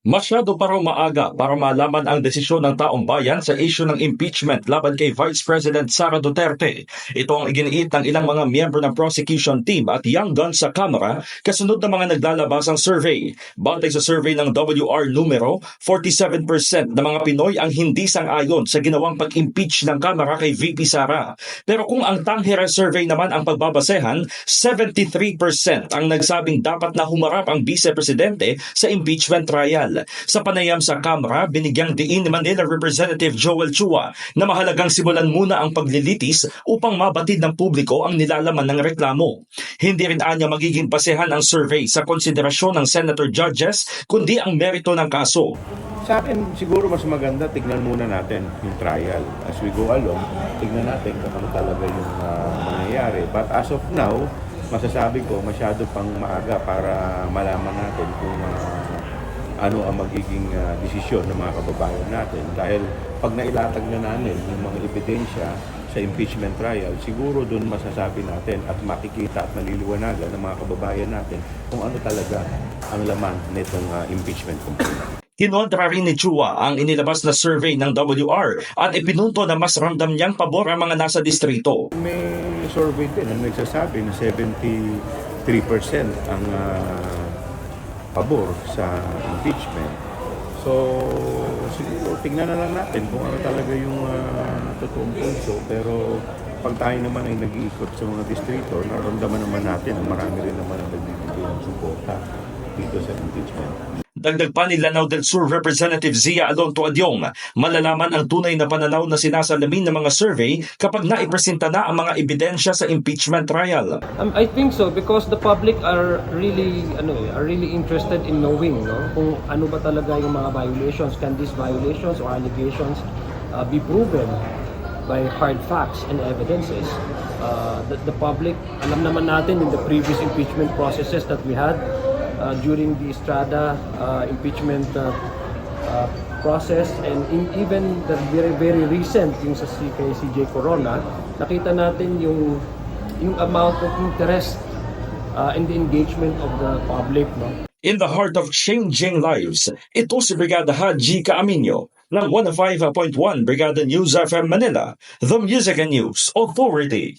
Masyado pa raw maaga para malaman ang desisyon ng taong bayan sa issue ng impeachment laban kay Vice President Sara Duterte. Ito ang iginiit ng ilang mga miyembro ng prosecution team at young guns sa Kamara kasunod ng mga naglalabas ang survey. Batay sa survey ng WR numero, 47% ng mga Pinoy ang hindi sang-ayon sa ginawang pag-impeach ng Kamara kay VP Sara. Pero kung ang Tanghera survey naman ang pagbabasehan, 73% ang nagsabing dapat na humarap ang Vice Presidente sa impeachment trial. Sa panayam sa Kamara, binigyang diin ni Manila Representative Joel Chua na mahalagang simulan muna ang paglilitis upang mabatid ng publiko ang nilalaman ng reklamo. Hindi rin anya magiging basehan ang survey sa konsiderasyon ng senator judges kundi ang merito ng kaso. Sa akin, siguro mas maganda, tignan muna natin yung trial. As we go along, tignan natin kung ano talaga yung uh, mangyayari. But as of now, masasabi ko, masyado pang maaga para malaman natin kung uh, ano ang magiging uh, desisyon ng mga kababayan natin. Dahil pag nailatag na namin yung mga ebidensya sa impeachment trial, siguro doon masasabi natin at makikita at maliliwanagan ng mga kababayan natin kung ano talaga ang laman nitong uh, impeachment complaint. Kinontra rin ni Chua ang inilabas na survey ng WR at ipinunto na mas ramdam niyang pabor ang mga nasa distrito. May survey din ang nagsasabi na 73% ang uh, pabor sa impeachment. So, siguro tignan na lang natin kung ano talaga yung uh, totoong punso. Pero pag tayo naman ay nag-iikot sa mga distrito, naramdaman naman natin na marami rin naman ang nagbibigay ng suporta dito sa impeachment. Dagdag pa ni Lanao del Sur Representative Zia Alonto Adyong, malalaman ang tunay na pananaw na sinasalamin ng mga survey kapag naipresenta na ang mga ebidensya sa impeachment trial. Um, I think so because the public are really ano are really interested in knowing no kung ano ba talaga yung mga violations can these violations or allegations uh, be proven by hard facts and evidences uh, the, the public alam naman natin in the previous impeachment processes that we had uh, during the Estrada uh, impeachment uh, uh, process and in, even the very very recent yung sa si, kay CJ Corona nakita natin yung yung amount of interest uh, and the engagement of the public no In the heart of changing lives, ito si Brigada Haji Kaaminyo ng 105.1 Brigada News FM Manila, the Music and News Authority.